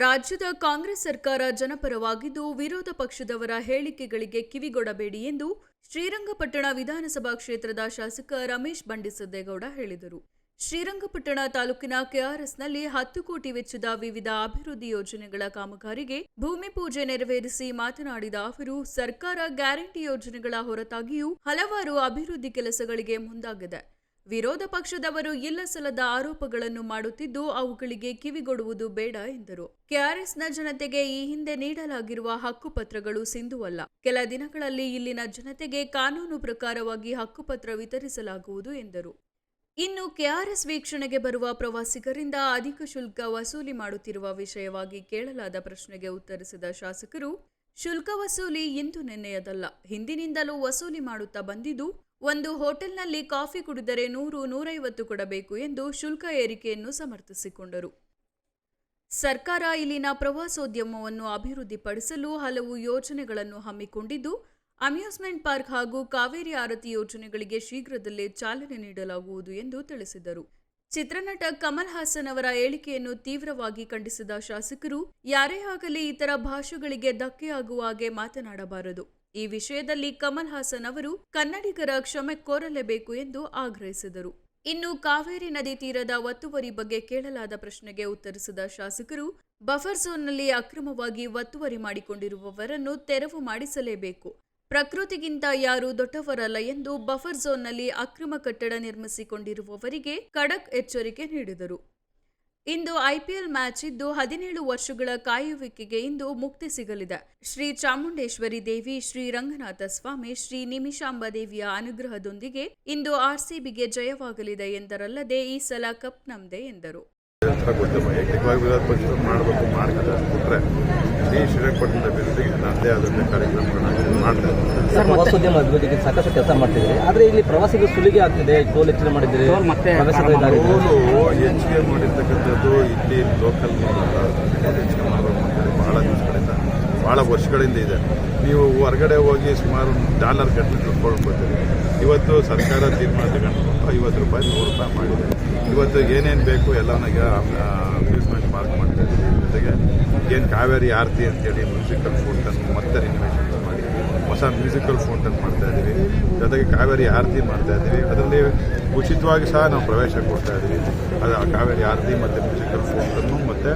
ರಾಜ್ಯದ ಕಾಂಗ್ರೆಸ್ ಸರ್ಕಾರ ಜನಪರವಾಗಿದ್ದು ವಿರೋಧ ಪಕ್ಷದವರ ಹೇಳಿಕೆಗಳಿಗೆ ಕಿವಿಗೊಡಬೇಡಿ ಎಂದು ಶ್ರೀರಂಗಪಟ್ಟಣ ವಿಧಾನಸಭಾ ಕ್ಷೇತ್ರದ ಶಾಸಕ ರಮೇಶ್ ಬಂಡಿಸದ್ದೇಗೌಡ ಹೇಳಿದರು. ಶ್ರೀರಂಗಪಟ್ಟಣ ತಾಲೂಕಿನ ಕೆಆರ್ಎಸ್ನಲ್ಲಿ ಹತ್ತು ಕೋಟಿ ವೆಚ್ಚದ ವಿವಿಧ ಅಭಿವೃದ್ಧಿ ಯೋಜನೆಗಳ ಕಾಮಗಾರಿಗೆ ಭೂಮಿ ಪೂಜೆ ನೆರವೇರಿಸಿ ಮಾತನಾಡಿದ ಅವರು, ಸರ್ಕಾರ ಗ್ಯಾರಂಟಿ ಯೋಜನೆಗಳ ಹೊರತಾಗಿಯೂ ಹಲವಾರು ಅಭಿವೃದ್ಧಿ ಕೆಲಸಗಳಿಗೆ ಮುಂದಾಗಿದೆ. ವಿರೋಧ ಪಕ್ಷದವರು ಇಲ್ಲಸಲ್ಲದ ಆರೋಪಗಳನ್ನು ಮಾಡುತ್ತಿದ್ದು ಅವುಗಳಿಗೆ ಕಿವಿಗೊಡುವುದು ಬೇಡ ಎಂದರು. ಕೆಆರ್ಎಸ್ನ ಜನತೆಗೆ ಈ ಹಿಂದೆ ನೀಡಲಾಗಿರುವ ಹಕ್ಕುಪತ್ರಗಳು ಸಿಂಧುವಲ್ಲ. ಕೆಲ ದಿನಗಳಲ್ಲಿ ಇಲ್ಲಿನ ಜನತೆಗೆ ಕಾನೂನು ಪ್ರಕಾರವಾಗಿ ಹಕ್ಕುಪತ್ರ ವಿತರಿಸಲಾಗುವುದು ಎಂದರು. ಇನ್ನು ಕೆಆರ್ಎಸ್ ವೀಕ್ಷಣೆಗೆ ಬರುವ ಪ್ರವಾಸಿಗರಿಂದ ಅಧಿಕ ಶುಲ್ಕ ವಸೂಲಿ ಮಾಡುತ್ತಿರುವ ವಿಷಯವಾಗಿ ಕೇಳಲಾದ ಪ್ರಶ್ನೆಗೆ ಉತ್ತರಿಸಿದ ಶಾಸಕರು, ಶುಲ್ಕ ವಸೂಲಿ ಇಂದು ನಿನ್ನೆಯದಲ್ಲ. ಹಿಂದಿನಿಂದಲೂ ವಸೂಲಿ ಮಾಡುತ್ತಾ ಬಂದಿದ್ದು ಒಂದು ಹೋಟೆಲ್ನಲ್ಲಿ ಕಾಫಿ ಕುಡಿದರೆ ನೂರು ನೂರೈವತ್ತು ಕೊಡಬೇಕು ಎಂದು ಶುಲ್ಕ ಏರಿಕೆಯನ್ನು ಸಮರ್ಥಿಸಿಕೊಂಡರು. ಸರ್ಕಾರ ಇಲ್ಲಿನ ಪ್ರವಾಸೋದ್ಯಮವನ್ನು ಅಭಿವೃದ್ಧಿಪಡಿಸಲು ಹಲವು ಯೋಜನೆಗಳನ್ನು ಹಮ್ಮಿಕೊಂಡಿದ್ದು, ಅಮ್ಯೂಸ್ಮೆಂಟ್ ಪಾರ್ಕ್ ಹಾಗೂ ಕಾವೇರಿ ಆರತಿ ಯೋಜನೆಗಳಿಗೆ ಶೀಘ್ರದಲ್ಲೇ ಚಾಲನೆ ನೀಡಲಾಗುವುದು ಎಂದು ತಿಳಿಸಿದರು. ಚಿತ್ರನಟ ಕಮಲ್ ಹಾಸನ್ ಅವರ ಹೇಳಿಕೆಯನ್ನು ತೀವ್ರವಾಗಿ ಖಂಡಿಸಿದ ಶಾಸಕರು, ಯಾರೇ ಆಗಲಿ ಇತರ ಭಾಷೆಗಳಿಗೆ ಧಕ್ಕೆಯಾಗುವ ಹಾಗೆ ಮಾತನಾಡಬಾರದು. ಈ ವಿಷಯದಲ್ಲಿ ಕಮಲ್ ಹಾಸನ್ ಅವರು ಕನ್ನಡಿಗರ ಕ್ಷಮೆ ಕೋರಲೇಬೇಕು ಎಂದು ಆಗ್ರಹಿಸಿದರು. ಇನ್ನು ಕಾವೇರಿ ನದಿ ತೀರದ ಒತ್ತುವರಿ ಬಗ್ಗೆ ಕೇಳಲಾದ ಪ್ರಶ್ನೆಗೆ ಉತ್ತರಿಸಿದ ಶಾಸಕರು, ಬಫರ್ ಝೋನ್ನಲ್ಲಿ ಅಕ್ರಮವಾಗಿ ಒತ್ತುವರಿ ಮಾಡಿಕೊಂಡಿರುವವರನ್ನು ತೆರವು ಮಾಡಿಸಲೇಬೇಕು. ಪ್ರಕೃತಿಗಿಂತ ಯಾರೂ ದೊಡ್ಡವರಲ್ಲ ಎಂದು ಬಫರ್ ಝೋನ್ನಲ್ಲಿ ಅಕ್ರಮ ಕಟ್ಟಡ ನಿರ್ಮಿಸಿಕೊಂಡಿರುವವರಿಗೆ ಖಡಕ್ ಎಚ್ಚರಿಕೆ ನೀಡಿದರು. ಇಂದು ಐಪಿಎಲ್ ಮ್ಯಾಚ್ ಇದ್ದು ಹದಿನೇಳು ವರ್ಷಗಳ ಕಾಯುವಿಕೆಗೆ ಇಂದು ಮುಕ್ತಿ ಸಿಗಲಿದೆ. ಶ್ರೀ ಚಾಮುಂಡೇಶ್ವರಿ ದೇವಿ, ಶ್ರೀ ರಂಗನಾಥ ಸ್ವಾಮಿ, ಶ್ರೀ ನಿಮಿಷಾಂಬ ದೇವಿಯ ಅನುಗ್ರಹದೊಂದಿಗೆ ಇಂದು ಆರ್ಸಿಬಿಗೆ ಜಯವಾಗಲಿದೆ ಎಂದರಲ್ಲದೆ ಈ ಸಲ ಕಪ್ ನಮ್ದೆ ಎಂದರು. ಹತ್ರ ಗೊತ್ತಿಲ್ಲ. ವೈಯಕ್ತಿಕವಾಗಿ ವಿರೋಧ ಪಕ್ಷ ಮಾಡಬೇಕು ಮಾಡ್ತಾರೆ ಬಿಟ್ಟರೆ ಇಡೀ ಶ್ರೀರಂಗಪಟ್ಟಣದ ಅಭಿವೃದ್ಧಿಗೆ ನನ್ನದೇ ಆದಂಥ ಕಾರ್ಯಕ್ರಮಗಳನ್ನ ಮಾಡ್ತಾರೆ. ಸರ್ ಪ್ರವಾಸೋದ್ಯಮ ಅಭಿವೃದ್ಧಿಗೆ ಸಾಕಷ್ಟು ಕೆಲಸ ಮಾಡ್ತಿದ್ದೀರಿ. ಆದರೆ ಇಲ್ಲಿ ಪ್ರವಾಸಿಗರು ಸುಲಿಗೆ ಆಗ್ತಿದೆ ಟೋಲ್ ಹೆಚ್ಚಿನ ಮಾಡಿದ್ದೀರಿ ಮತ್ತೆ. ಟೋಲು ಹೆಚ್ಚಿಗೆ ಮಾಡಿರ್ತಕ್ಕಂಥದ್ದು ಇಲ್ಲಿ ಲೋಕಲ್ ಹೆಚ್ಚಿಗೆ ಮಾಡಬೇಕು ಅಂತೇಳಿ ಭಾಳ ವರ್ಷಗಳಿಂದ ಇದೆ. ನೀವು ಹೊರಗಡೆ ಹೋಗಿ ಸುಮಾರು ಡಾಲರ್ ಗಟ್ಟಲೆ ಬರ್ತೀರಿ ಇವತ್ತು ಸರ್ಕಾರ ತೀರ್ಮಾನ ತಗೊಂಡು ಐವತ್ತು ರೂಪಾಯಿ, ನೂರು ರೂಪಾಯಿ ಮಾಡಿದೆ. ಇವತ್ತು ಏನೇನು ಬೇಕು ಎಲ್ಲನಾಗ ಅಮ್ಯೂಸ್ಮೆಂಟ್ ಪಾರ್ಕ್ ಮಾಡ್ತಾ ಜೊತೆಗೆ ಏನು ಕಾವೇರಿ ಆರತಿ ಅಂತೇಳಿ ಮ್ಯೂಸಿಕಲ್ ಫುಡ್ ಮತ್ತೆ ರಿನೋವೇಷನ್ ಹೊಸ ಮ್ಯೂಸಿಕಲ್ ಫೌಂಟನ್ ಮಾಡ್ತಾ ಇದ್ದೀವಿ. ಜೊತೆಗೆ ಕಾವೇರಿ ಆರತಿ ಮಾಡ್ತಾ ಇದ್ದೀವಿ. ಅದರಲ್ಲಿ ಉಚಿತವಾಗಿ ಸಹ ನಾವು ಪ್ರವೇಶ ಕೊಡ್ತಾ ಇದ್ದೀವಿ. ಅದು ಆ ಕಾವೇರಿ ಆರತಿ ಮತ್ತು ಮ್ಯೂಸಿಕಲ್ ಫೌಂಟನ್ನು ಮತ್ತು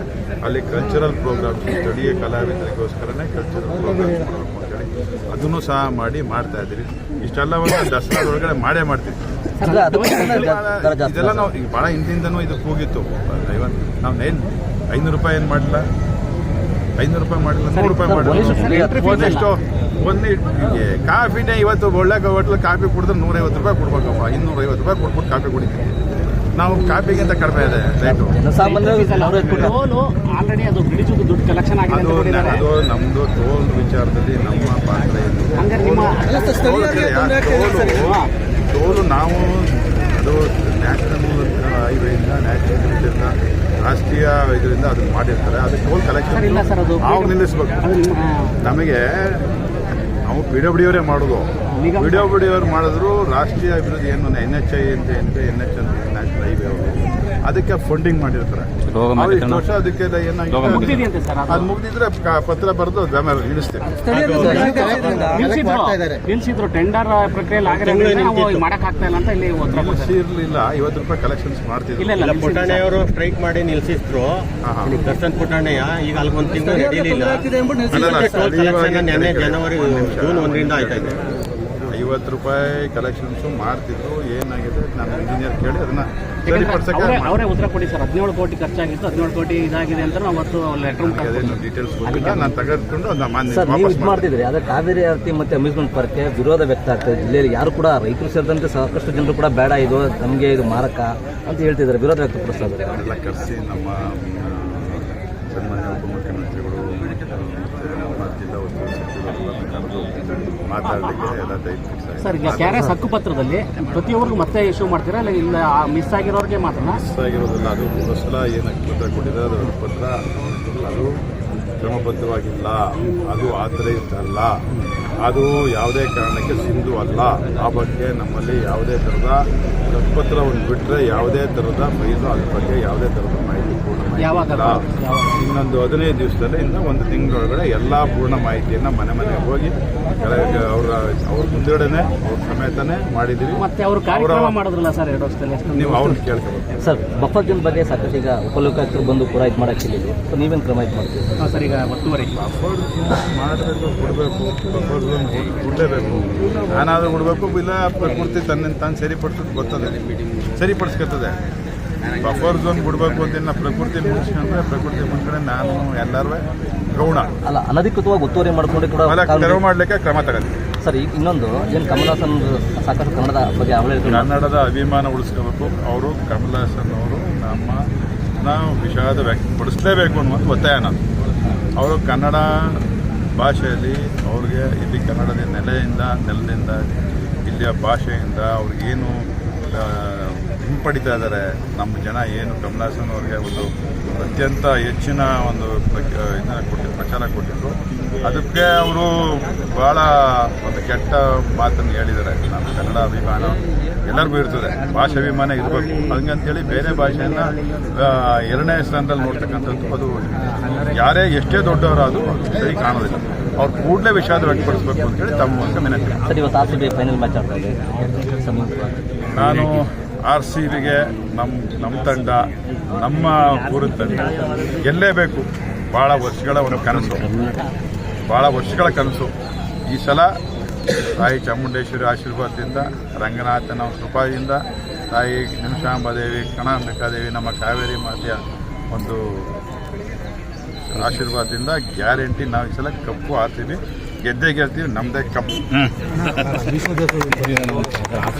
ಅಲ್ಲಿ ಕಲ್ಚರಲ್ ಪ್ರೋಗ್ರಾಮ್ಸ್ ಸ್ಥಳೀಯ ಕಲಾವಿದರಿಗೋಸ್ಕರನೇ ಕಲ್ಚರಲ್ ಪ್ರೋಗ್ರಾಮ್ಸ್ ಮಾಡಬೇಕು ಅಂತೇಳಿ ಅದನ್ನು ಸಹ ಮಾಡಿ ಮಾಡ್ತಾ ಇದ್ದೀವಿ. ಇಷ್ಟೆಲ್ಲವನ್ನು ದಸರಾದೊಳಗಡೆ ಮಾಡೇ ಮಾಡ್ತೀವಿ. ಇದೆಲ್ಲ ನಾವು ಈಗ ಭಾಳ ಹಿಂದಿಂದನೂ ಇದು ಕೂಗಿತ್ತು. ಐವನ್ ನಾವು ಏನು ಐನೂರು ರೂಪಾಯಿ ಏನು ಮಾಡಲಿಲ್ಲ? ಐನೂರು ರೂಪಾಯಿ ಮಾಡಿಲ್ಲ ನೂರು ರೂಪಾಯಿ ಮಾಡಿಲ್ಲ ಒಂದಿಷ್ಟು ಒಂದು ಈ ಕಾಫಿನೇ ಇವತ್ತು ಒಳ್ಳೆ ಹೋಟ್ಲು ಕಾಫಿ ಕುಡಿದ್ರೆ ನೂರೈವತ್ತು ರೂಪಾಯಿ ಕೊಡ್ಬೇಕಪ್ಪ ಇನ್ನೂರೈವತ್ತು ರೂಪಾಯಿ ಕೊಟ್ಬಿಟ್ಟು ಕಾಫಿ ಕುಡಿತೀವಿ ನಾವು ಕಾಫಿಗಿಂತ ಕಡಿಮೆ ಇದೆ ರೇಟು ಅದು ನಮ್ದು ದುಡ್ಡು ಕಲೆಕ್ಷನ್ ಆಗಿದೆ ಅಂತ ಅದು ಅದು ನಮ್ಮದು ಟೋಲ್ ವಿಚಾರದಲ್ಲಿ ನಮ್ಮ ಪಾತ್ರ ಏನು ಟೋಲು ನಾವು ಅದು ನ್ಯಾಷನಲ್ ಹೈವೇಯಿಂದ ನ್ಯಾಷನಲ್ ರಾಷ್ಟ್ರೀಯ ಇದರಿಂದ ಅದನ್ನ ಮಾಡಿರ್ತಾರೆ. ಅದು ಟೋಲ್ ಸರ್, ಇಲ್ಲ ಸರ್, ಅದು ಕಲೆಕ್ಷನ್ ನಾವು ನಿಲ್ಲಿಸ್ಬೇಕು. ನಮಗೆ ನಾವು ಪಿ ಡಬ್ಲ್ಯೂ ಅವರೇ ಮಾಡೋದು. ಪಿ ಡಬ್ಲ್ಯೂ ಅವ್ರು ಮಾಡಿದ್ರು ರಾಷ್ಟ್ರೀಯ ಅಭಿವೃದ್ಧಿ ಏನು ಎನ್ ಎಚ್ ಐ ಅಂತ ಏನಿದೆ ಎನ್ ಎಚ್ ಅಂತ ನ್ಯಾಷನಲ್ ಹೈವೇ ಅವರು. ಅದಕ್ಕೆ ಫಂಡಿಂಗ್ ಮಾಡಿರ್ತಾರೆ. ಅವ್ರು ವರ್ಷ ಅದಕ್ಕೆ ಅದು? ಮುಗಿದಿದ್ರೆ ಪತ್ರ ಬರೆದು ಇಳಿಸ್ತೀವಿ. ಕೊಡ್ತಾರೆ ಇರಲಿಲ್ಲ. ಐವತ್ತು ರೂಪಾಯಿ ಕಲೆಕ್ಷನ್ಸ್ ಮಾಡ್ತಿದ್ರು. ಇಲ್ಲ ಇಲ್ಲ ಸ್ಟ್ರೈಕ್ ಮಾಡಿ ನಿಲ್ಸಿದ್ರು. ದರ್ಶನ್ ಪುಟಾಣಯ್ಯ ಈಗ ಅಲ್ಲಿ ಒಂದು ತಿಂಗಳು ನಿನ್ನೆ ಜನವರಿ. ಜೂನ್ ಒಂದರಿಂದ ಆಯ್ತಾ ಇದೆ. ಐವತ್ತು ರೂಪಾಯಿ ಕಲೆಕ್ಷನ್ಸು ಮಾಡ್ತಿದ್ರು. ಏನಾಗಿದೆ ನಾನು ಇಂಜಿನಿಯರ್ ಕೇಳಿ ಅದನ್ನ ಸರಿಪಡಿಸಕ್ಕೆ ಅವರೇ ಉತ್ತರ ಕೊಡಿ ಸರ್. ಹದಿನೇಳು ಕೋಟಿ ಖರ್ಚಾಗಿತ್ತು ಹದಿನೇಳು ಕೋಟಿ ಇದಾಗಿದೆ ಅಂತ ನಾವು ಅವತ್ತು ಲೆಟರ್ ಅದೇನು ಡೀಟೇಲ್ಸ್ ಗೊತ್ತಿಲ್ಲ ನಾನು ತೆಗೆದುಕೊಂಡು ಅದನ್ನ ಮಾನ್ಯ ಸರ್ ನೀವು ವಾಪಸ್ ಇದು ಮಾಡ್ತಿದ್ರಿ ಆದರೆ ಕಾವೇರಿ ಆರತಿ ಮತ್ತೆ ಅಮ್ಯೂಸ್ಮೆಂಟ್ ಪಾರ್ಕ್ ವಿರೋಧ ವ್ಯಕ್ತ ಆಗ್ತದೆ ಜಿಲ್ಲೆಯಲ್ಲಿ ಯಾರು ಕೂಡ ರೈತರು ಸೇರಿದಂತೆ ಸಾಕಷ್ಟು ಜನರು ಕೂಡ ಬೇಡ ಇದು ನಮಗೆ ಇದು ಮಾರಕ ಅಂತ ಹೇಳ್ತಿದ್ದಾರೆ. ವಿರೋಧ ವ್ಯಕ್ತ ಎಲ್ಲ ಕರೆಸಿ ನಮ್ಮ ಸನ್ಮಾನ್ಯ ಉಪಮುಖ್ಯಮಂತ್ರಿಗಳು ಮತ್ತು ಕರೆದು ಮಾತಾಡಲಿಕ್ಕೆ ಎಲ್ಲ ದಯವಿಟ್ಟು ಸರ್ ಈಗ ಕ್ಯಾರೆ ಆರ್ ಎಸ್ ಹಕ್ಕುಪತ್ರದಲ್ಲಿ ಪ್ರತಿಯೊಬ್ಬರಿಗೂ ಮತ್ತೆ ಇಶ್ಯೂ ಮಾಡ್ತೀರಾ? ಇಲ್ಲ ಇಲ್ಲ ಮಿಸ್ ಆಗಿರೋರಿಗೆ ಮಾತ್ರ ಆಗಿರೋದಿಲ್ಲ ಅದು ಮೂರು ಸಲ ಏನಕ್ಕೆ ಪತ್ರ ಕೊಟ್ಟಿದ್ದಾರೆ ಅದರ ಪತ್ರ ಅದು ಕ್ರಮಬದ್ಧವಾಗಿಲ್ಲ. ಅದು ಆಥರೈಸ್ಡ್ ಅಲ್ಲ ಅದು ಯಾವುದೇ ಕಾರಣಕ್ಕೆ ಸಿಂಧು ಅಲ್ಲ. ಆ ಬಗ್ಗೆ ನಮ್ಮಲ್ಲಿ ಯಾವುದೇ ಥರದ ಪತ್ರವನ್ನು ಬಿಟ್ಟರೆ ಯಾವುದೇ ಥರದ ಫೈಲು ಅದ್ರ ಬಗ್ಗೆ ಯಾವುದೇ ಥರದ ಮಾಹಿತಿ ಪೂರ್ಣ ಮಾಹಿತಿ. ಇನ್ನೊಂದು ಹದಿನೈದು ದಿವಸದಲ್ಲಿ ಇನ್ನು ಒಂದು ತಿಂಗಳೊಳಗಡೆ ಎಲ್ಲ ಪೂರ್ಣ ಮಾಹಿತಿಯನ್ನು ಮನೆ ಮನೆಗೆ ಹೋಗಿ ಕೆಳಗೆ ಅವರ ಅವ್ರ ಮುಂದೆಗಡೆನೆ ಅವ್ರ ಸಮೇತನೇ ಮಾಡಿದ್ದೀವಿ. ಮತ್ತೆ ಅವರು ಕಾರ್ಯಕ್ರಮ ಮಾಡಿದ್ರಲ್ಲ ಸರ್ ಎರಡು ವರ್ಷದಲ್ಲಿ ನೀವು ಅವ್ರನ್ನ ಕೇಳ್ಕೊಬೇಕು. ಸರ್ ಬಫರ್ ಜೋನ್ ಬಗ್ಗೆ ಸಾಕಷ್ಟು ಈಗ ಉಪಲೋಕಾಯುಕ್ತರು ಬಂದು ಪೂರ ಇದು ಮಾಡಕ್ಕೆ ನೀವೇನು ಕ್ರಮ ಇದು ಮಾಡ್ತೀವಿ ಹಾಂ ಸರ್ ಈಗ ಒತ್ತುವರಿ. ಬಫರ್ ಮಾಡಬೇಕು ಕೊಡಬೇಕು ಕೊಡಲೇಬೇಕು ನಾನಾದರೂ ಕೊಡಬೇಕು ಇಲ್ಲ ಪ್ರಕೃತಿ ತನ್ನ ತಾನು ಸರಿಪಡಿಸೋದು ಗೊತ್ತದೆ. ಸರಿಪಡಿಸ್ಕೊತದೆ ಬಫರ್ ಝೋನ್ ಬಿಡಬೇಕು ಅಂತ ಇನ್ನು ಪ್ರಕೃತಿ ಮುಗಿಸ್ಕೊಂಡ್ರೆ ಪ್ರಕೃತಿ ಮುಂದ್ಕಡೆ ನಾನು ಎಲ್ಲರೂ ಗೌಣ. ಅಲ್ಲ ಅನಧಿಕೃತವಾಗಿ ಒತ್ತುವರಿ ಮಾಡ್ಕೊಂಡು ಕೂಡ ತೆರವು ಮಾಡಲಿಕ್ಕೆ ಕ್ರಮ ತಗೋತೀವಿ ಸರ್ ಈಗ ಇನ್ನೊಂದು ಏನು ಕಮಲಾಸನ್ ಸಾಕಷ್ಟು ಕನ್ನಡದ ಬಗ್ಗೆ ಕನ್ನಡದ ಅಭಿಮಾನ ಉಳಿಸ್ಕೋಬೇಕು. ಅವರು ಕಮಲ್ ಹಾಸನ್ ಅವರು ನಮ್ಮ ನಾವು ವಿಷಾದ ವ್ಯಕ್ತಪಡಿಸಲೇಬೇಕು ಅನ್ನುವಂಥ ಒತ್ತಾಯ ನಾನು ಅವರು ಕನ್ನಡ ಭಾಷೆಯಲ್ಲಿ ಅವ್ರಿಗೆ ಇಲ್ಲಿ ಕನ್ನಡದ ನೆಲೆಯಿಂದ, ನೆಲದಿಂದ, ಇಲ್ಲಿಯ ಭಾಷೆಯಿಂದ ಅವ್ರಿಗೇನು ಹಿಂಪಡಿತಾ ಇದ್ದಾರೆ, ನಮ್ಮ ಜನ ಏನು ಕಮಲ್ ಹಾಸನ್ ಅವ್ರಿಗೆ ಒಂದು ಅತ್ಯಂತ ಹೆಚ್ಚಿನ ಒಂದು ಅದಕ್ಕೆ ಅವರು ಭಾಳ ಒಂದು ಕೆಟ್ಟ ಮಾತನ್ನು ಹೇಳಿದ್ದಾರೆ. ನಮ್ಮ ಕನ್ನಡ ಅಭಿಮಾನ ಎಲ್ಲರಿಗೂ ಇರ್ತದೆ. ಭಾಷಾಭಿಮಾನ ಇರಬೇಕು ಹಂಗಂತೇಳಿ ಬೇರೆ ಭಾಷೆಯನ್ನು ಎರಡನೇ ಸ್ಥಾನದಲ್ಲಿ ನೋಡ್ತಕ್ಕಂಥದ್ದು ಅದು ಯಾರೇ ಎಷ್ಟೇ ದೊಡ್ಡವರಾದರೂ ಸರಿ ಕಾಣೋದಿಲ್ಲ. ಅವ್ರು ಕೂಡಲೇ ವಿಷಾದ ವ್ಯಕ್ತಪಡಿಸಬೇಕು ಅಂತೇಳಿ ತಮ್ಮ ಮೂಲಕ ವಿನಂತಿ. ನಾನು ಆರ್ ಸಿ ಬಿಗೆ ನಮ್ಮ ನಮ್ಮ ತಂಡ ನಮ್ಮ ಊರಿನ ತಂಡ ಗೆಲ್ಲೇಬೇಕು ಭಾಳ ವರ್ಷಗಳ ಒಂದು ಕನಸು. ಭಾಳ ವರ್ಷಗಳ ಕನಸು. ಈ ಸಲ ತಾಯಿ ಚಾಮುಂಡೇಶ್ವರಿ ಆಶೀರ್ವಾದದಿಂದ, ರಂಗನಾಥನ ಕೃಪಾದಿಂದ, ತಾಯಿ ನಿಮಿಷಾಂಬಾದೇವಿ ಕಣಾಂಬಿಕಾದೇವಿ, ನಮ್ಮ ಕಾವೇರಿ ಮಾತೆಯ ಒಂದು ಆಶೀರ್ವಾದದಿಂದ ಗ್ಯಾರಂಟಿ ನಾವು ಈ ಸಲ ಕಪ್ಪು ಆರ್ತೀವಿ ಗೆದ್ದೇ ಗೆಲ್ತೀವಿ ನಮ್ಮದೇ ಕಪ್ಪು.